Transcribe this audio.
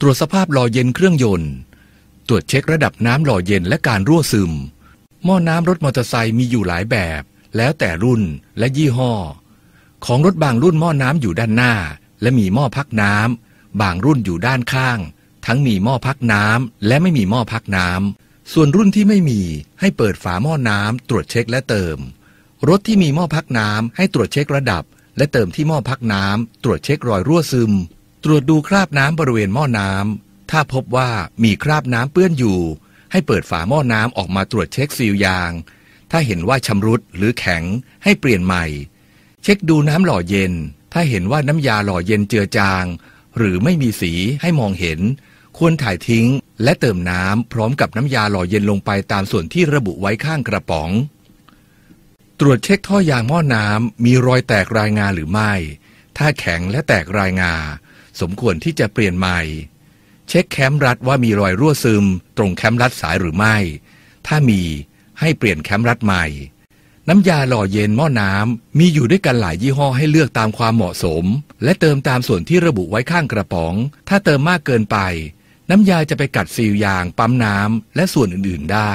ตรวจสภาพหล่อเย็นเครื่องยนต์ ตรวจเช็คระดับน้ำหล่อเย็นและการรั่วซึม หม้อน้ำรถมอเตอร์ไซค์มีอยู่หลายแบบ แล้วแต่รุ่นและยี่ห้อ ของรถบางรุ่นหม้อน้ำอยู่ด้านหน้า และมีหม้อพักน้ำบางรุ่นอยู่ด้านข้าง ทั้งมีหม้อพักน้ำและไม่มีหม้อพักน้ำส่วนรุ่นที่ไม่มีให้เปิดฝาหม้อน้ำตรวจเช็คและเติม รถที่มีหม้อพักน้ำให้ตรวจเช็คระดับ และเติมที่หม้อพักน้ำตรวจเช็ครอยรั่วซึม ตรวจดูคราบน้ำบริเวณหม้อน้ำ ถ้าพบว่ามีคราบน้ำเปื้อนอยู่ ให้เปิดฝาหม้อน้ำออกมาตรวจเช็คซีลยาง ถ้าเห็นว่าชำรุดหรือแข็งให้เปลี่ยนใหม่ เช็คดูน้ำหล่อเย็น ถ้าเห็นว่าน้ำยาหล่อเย็นเจือจาง หรือไม่มีสีให้มองเห็น ควรถ่ายทิ้ง และเติมน้ำพร้อมกับน้ำยาหล่อเย็นลงไปตามส่วนที่ระบุไว้ข้างกระป๋อง ตรวจเช็คท่อยางหม้อน้ำมีรอยแตกรายงาหรือไม่ ถ้าแข็งและแตกรายงา สมควรที่จะเปลี่ยนใหม่ เช็คแคมรัดว่ามีรอยรั่วซึม ตรงแคมรัดสายหรือไม่ ถ้ามีให้เปลี่ยนแคมรัดใหม่ น้ำยาหล่อเย็นหม้อน้ำมีอยู่ด้วยกันหลายยี่ห้อให้เลือกตามความเหมาะสม และเติมตามส่วนที่ระบุไว้ข้างกระป๋อง ถ้าเติมมากเกินไป น้ำยาจะไปกัดซีลยาง ปั๊มน้ำและส่วนอื่นๆได้